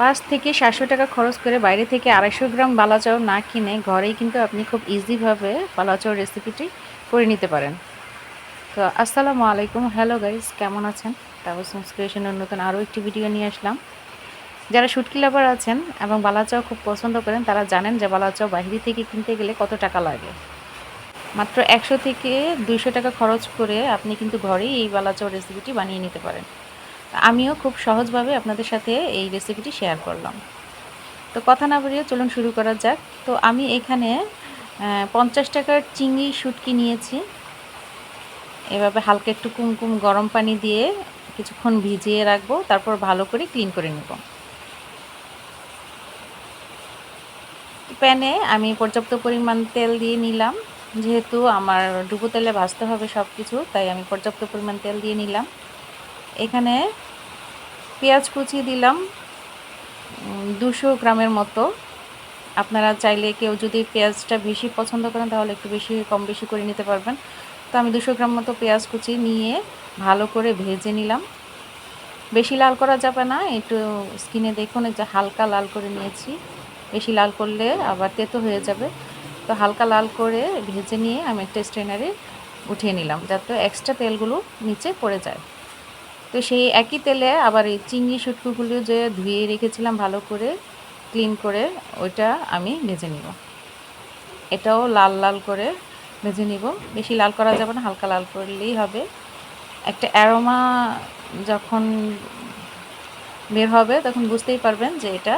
পাঁচ থেকে সাতশো টাকা খরচ করে বাইরে থেকে আড়াইশো গ্রাম বালাচাও না কিনে ঘরেই কিন্তু আপনি খুব ইজিভাবে বালাচাও রেসিপিটি করে নিতে পারেন। তো আসসালামু আলাইকুম। হ্যালো গাইস কেমন আছেন? তাবস ইন্সপিরেশনের নতুন আরও একটি ভিডিও নিয়ে আসলাম। যারা শুটকি লাভার আছেন এবং বালাচাও খুব পছন্দ করেন, তারা জানেন যে বালাচাও বাইরে থেকে কিনতে গেলে কত টাকা লাগে। মাত্র একশো থেকে দুইশো টাকা খরচ করে আপনি কিন্তু ঘরেই এই বালাচাও রেসিপিটি বানিয়ে নিতে পারেন। আমিও খুব সহজভাবে আপনাদের সাথে এই রেসিপিটি শেয়ার করলাম। তো কথা না বলিয়ে চলুন শুরু করা যাক। তো আমি এখানে পঞ্চাশ টাকার চিংড়ি শুটকি নিয়েছি। এভাবে হালকা একটু কুমকুম গরম পানি দিয়ে কিছুক্ষণ ভিজিয়ে রাখব, তারপর ভালো করে ক্লিন করে নেব। প্যানে আমি পর্যাপ্ত পরিমাণ তেল দিয়ে নিলাম। যেহেতু আমার ডুবো তেলে ভাজতে হবে সব কিছু তাই আমি পর্যাপ্ত পরিমাণ তেল দিয়ে নিলাম। এখানে পেঁয়াজ কুচি দিলাম দুশো গ্রামের মতো। আপনারা চাইলে কেউ যদি পেঁয়াজটা বেশি পছন্দ করেন, তাহলে একটু বেশি, কম বেশি করে নিতে পারবেন। তো আমি দুশো গ্রাম মতো পেঁয়াজ কুচি নিয়ে ভালো করে ভেজে নিলাম। বেশি লাল করা যাবে না, একটু স্কিনে দেখুন যে হালকা লাল করে নিয়েছি। বেশি লাল করলে আবার তেতো হয়ে যাবে। তো হালকা লাল করে ভেজে নিয়ে আমি একটা স্ট্রেনারে উঠিয়ে নিলাম, যাতে এক্সট্রা তেলগুলো নিচে পড়ে যায়। তো সেই একই তেলে আবার এই চিংড়ি শুটকুগুলো যে ধুয়ে রেখেছিলাম ভালো করে, ক্লিন করে, ওইটা আমি ভেজে নিব। এটাও লাল লাল করে ভেজে নিব। বেশি লাল করা যাবে না, হালকা লাল করলেই হবে। একটা অ্যারোমা যখন বের হবে তখন বুঝতেই পারবেন যে এটা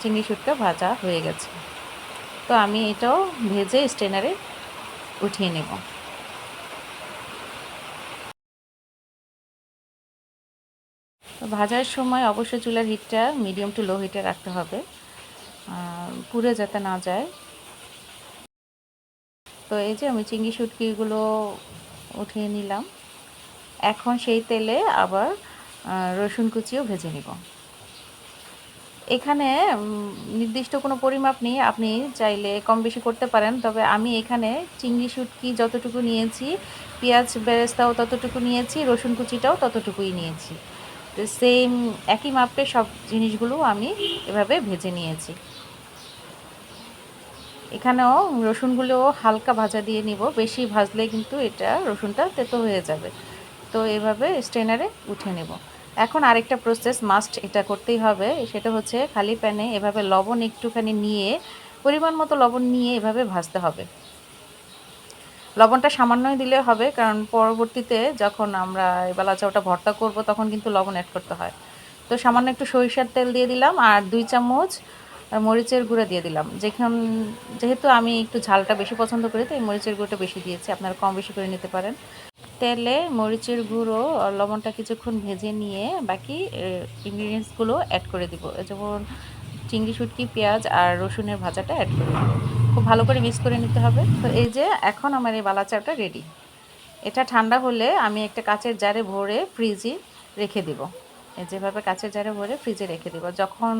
চিংড়ি শুটকা ভাজা হয়ে গেছে। তো আমি এটাও ভেজে স্টেনারে উঠিয়ে নেব। ভাজার সময় অবশ্যই চুলার হিটটা মিডিয়াম টু লো হিটে রাখতে হবে। পুড়ে যাতে না যায়। তো এই যে আমি চিংড়ি শুটকিগুলো উঠিয়ে নিলাম। এখন সেই তেলে আবার রসুন কুচিও ভেজে নিব। এখানে নির্দিষ্ট কোনো পরিমাপ নেই। আপনি চাইলে কম বেশি করতে পারেন, তবে আমি এখানে চিংড়ি শুটকি যতটুকু নিয়েছি, পেঁয়াজ বেরেস্তাও ততটুকু নিয়েছি, রসুন কুচিটাও ততটুকুই নিয়েছি। সেম একই মাপে সব জিনিসগুলো আমি এভাবে ভেজে নিয়েছি। এখানেও রসুনগুলো হালকা ভাজা দিয়ে নিব, বেশি ভাজলে কিন্তু এটা রসুনটা তেতো হয়ে যাবে। তো এভাবে স্ট্রেনারে উঠে নেব। এখন আরেকটা প্রসেস মাস্ট এটা করতেই হবে, সেটা হচ্ছে খালি প্যানে এভাবে লবণ একটুখানি নিয়ে, পরিমাণ মতো লবণ নিয়ে এভাবে ভাজতে হবে। লবণটা সামান্যই দিলে হবে, কারণ পরবর্তীতে যখন আমরা এই বেলা চাউটা ভর্তা করব, তখন কিন্তু লবণ অ্যাড করতে হয়। তো সামান্য একটু সরিষার তেল দিয়ে দিলাম, আর দুই চামচ মরিচের গুঁড়ো দিয়ে দিলাম। যেখান, যেহেতু আমি একটু ঝালটা বেশি পছন্দ করি তো এই মরিচের গুঁড়োটা বেশি দিয়েছি, আপনারা কম বেশি করে নিতে পারেন। তেলে মরিচের গুঁড়ো লবণটা কিছুক্ষণ ভেজে নিয়ে বাকি ইনগ্রিডিয়েন্টসগুলো অ্যাড করে দিব। যেমন চিংড়ি, শুটকি, পেঁয়াজ আর রসুনের ভাজাটা অ্যাড করে দিব। খুব ভালো করে মিক্স করে নিতে হবে। তো এই যে এখন আমার এই বালা চাটা রেডি এটা ঠান্ডা হলে আমি একটা কাচের জারে ভরে ফ্রিজে রেখে দিব। যেভাবে কাচের জারে ভরে ফ্রিজে রেখে দিব। যখন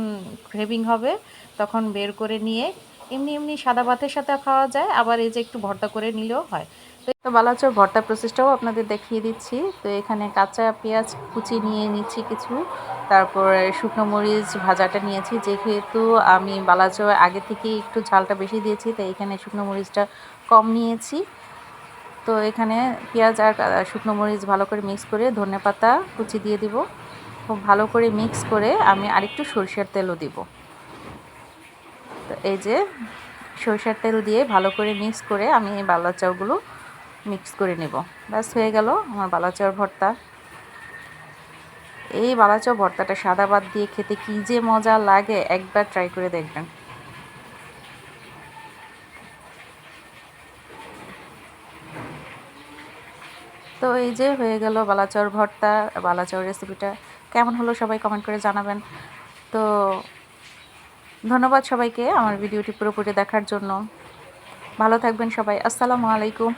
ক্রেভিং হবে, তখন বের করে নিয়ে এমনি এমনি সাদা ভাতের সাথে খাওয়া যায়। আবার এই যে একটু ভর্তা করে নিলেও হয়। তো বালাচর ভর্তা প্রসেসটাও আপনাদের দেখিয়ে দিচ্ছি। তো এখানে কাঁচা পেঁয়াজ কুচি নিয়ে নিচ্ছি কিছু। তারপর শুকনো মরিচ ভাজাটা নিয়েছি। যেহেতু আমি বালাচর আগে থেকে একটু ঝালটা বেশি দিয়েছি, তাই এখানে শুকনো মরিচটা কম নিয়েছি। তো এখানে পেঁয়াজ আর শুকনো মরিচ ভালো করে মিক্স করে ধনে পাতা কুচি দিয়ে দিব। খুব ভালো করে মিক্স করে আমি আরেকটু সরষের তেলও দিব। তো এই যে সরষের তেল দিয়ে ভালো করে মিক্স করে আমি এই বালা চাউগুলো মিক্স করে নেব। ব্যাস, হয়ে গেল আমার বালাচাওয়ার ভর্তা। এই বালাচাও ভর্তাটা সাদা ভাত দিয়ে খেতে কী যে মজা লাগে, একবার ট্রাই করে দেখবেন। তো এই যে হয়ে গেল বালাচাওর ভর্তা বালাচাওর রেসিপিটা কেমন হলো সবাই কমেন্ট করে জানাবেন। তো ধন্যবাদ সবাইকে আমার ভিডিওটি পুরোপুরি দেখার জন্য। ভালো থাকবেন সবাই। আসসালামু আলাইকুম।